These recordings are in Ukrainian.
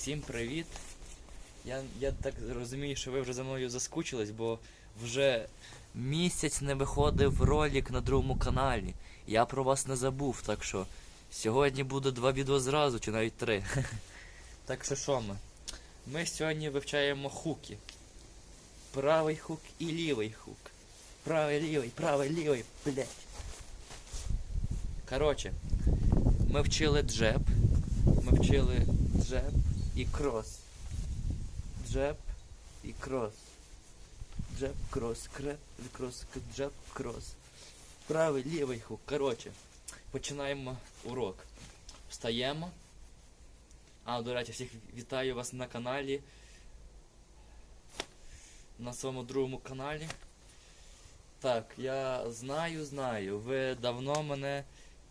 Всім привіт! Я, я так розумію, що ви вже за мною заскучились, бо вже місяць не виходив ролик на другому каналі. Я про вас не забув, так що сьогодні буде два відео зразу, чи навіть три. Так що що ми? Ми сьогодні вивчаємо хуки. Правий хук і лівий хук. Правий, лівий, правий, лівий, блять. Коротше, ми вчили джеб. Ми вчили джеб і крос. Джеб і крос. Джеб, крос, креп, крос, джеб, крос. Правий, лівий хук. Коротше, починаємо урок. Встаємо. А, до речі, всіх вітаю вас на каналі. На своєму другому каналі. Так, я знаю, знаю. Ви давно мене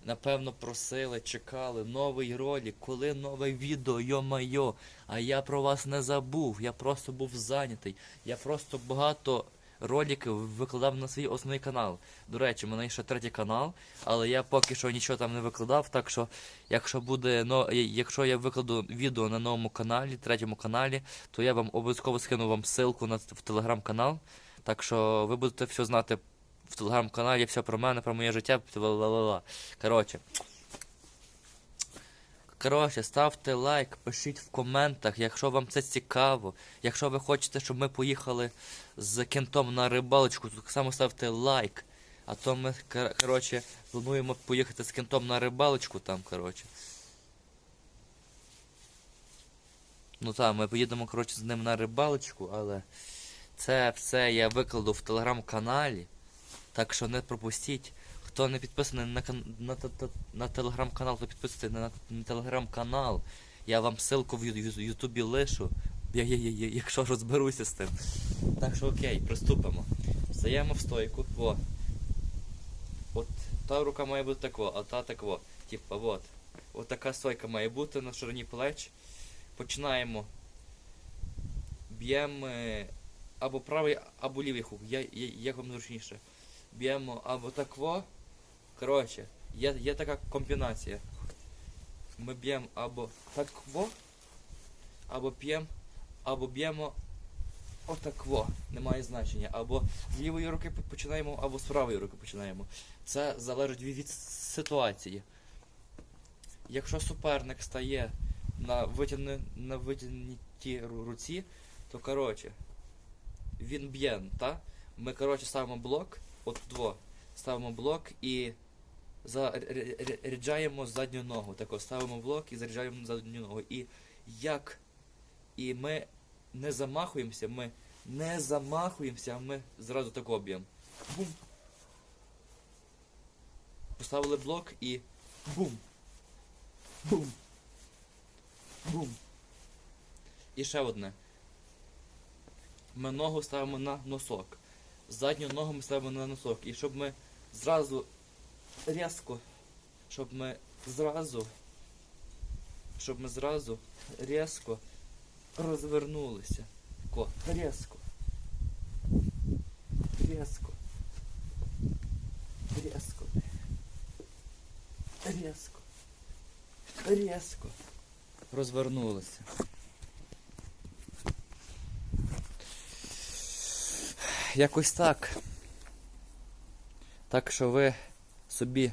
напевно просили, чекали новий ролик, коли нове відео, йо-майо. А я про вас не забув. Я просто був зайнятий. Я просто багато роликів викладав на свій основний канал. До речі, в мене ще третій канал, але я поки що нічого там не викладав. Так що, якщо буде но, якщо я викладу відео на новому каналі, третьому каналі, то я вам обов'язково скину вам ссылку на в телеграм-канал. Так що ви будете все знати в телеграм-каналі, все про мене, про моє життя. ла-ла-ла. Коротше. Коротше, ставте лайк, пишіть в коментах, якщо вам це цікаво. Якщо ви хочете, щоб ми поїхали з кентом на рибалочку, то так само ставте лайк. А то ми, коротше, плануємо поїхати з кентом на рибалочку там, коротше. Ну так, ми поїдемо, коротше, з ним на рибалочку, але це все я викладу в телеграм-каналі. Так що не пропустіть. Хто не підписаний на, на, та- на телеграм-канал, то підписуйтесь на, на телеграм-канал. Я вам ссылку в Ютубі лишу. Я, я, я, я, якщо розберуся з тим. Так що окей, приступимо. Стаємо в стойку. Во. От та рука має бути тако, а та тако. Типа, от. От така стойка має бути на ширині плеч. Починаємо. Б'ємо е, або правий, або лівий хук. Я, я, як вам зручніше. Б'ємо або такво. Коротше, є, є така комбінація. Ми б'ємо або такво, або п'ємо, або б'ємо отакво. Немає значення. Або з лівої руки починаємо, або з правої руки починаємо. Це залежить від, від ситуації. Якщо суперник стає на витягне, на витягнутій руці, то коротше, він б'є, та? Ми, коротше, ставимо блок, от дво, ставимо блок і заряджаємо задню ногу. Тако, ставимо блок і заряджаємо задню ногу. І як і ми не замахуємося, ми не замахуємося, а ми зразу тако б'ємо. Бум. Поставили блок і бум. Бум. Бум. І ще одне. Ми ногу ставимо на носок. Задню ногу ми ставимо на носок. І щоб ми зразу різко, щоб ми зразу, щоб ми зразу різко розвернулися. Ко, різко. Різко. Різко. Різко. Різко. Розвернулися. Якось так. Так що ви собі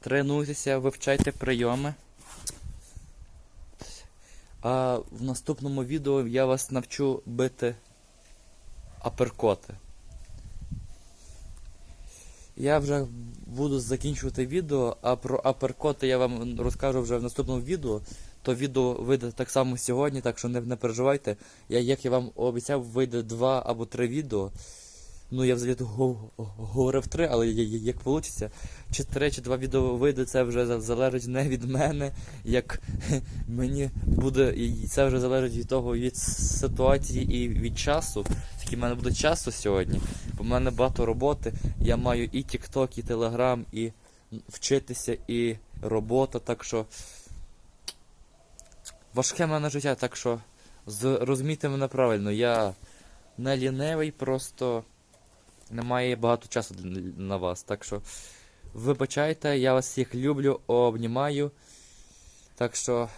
тренуйтеся, вивчайте прийоми. А в наступному відео я вас навчу бити аперкоти. Я вже буду закінчувати відео, а про аперкоти я вам розкажу вже в наступному відео. То відео вийде так само сьогодні, так що не, не переживайте. Я, як я вам обіцяв, вийде два або три відео. Ну, я взагалі го- го- говорив три, але як вийде, чи три, чи два відео вийде, це вже залежить не від мене, як мені буде, і це вже залежить від того, від ситуації і від часу. Скільки в мене буде часу сьогодні, бо в мене багато роботи. Я маю і TikTok, і Telegram, і вчитися, і робота, так що важке в мене життя, так що зрозумійте мене правильно, я не лінивий, просто немає багато часу на вас. Так що вибачайте, я вас всіх люблю, обнімаю. Так що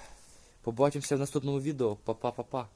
Побачимося в наступному відео. Па-па-па-па.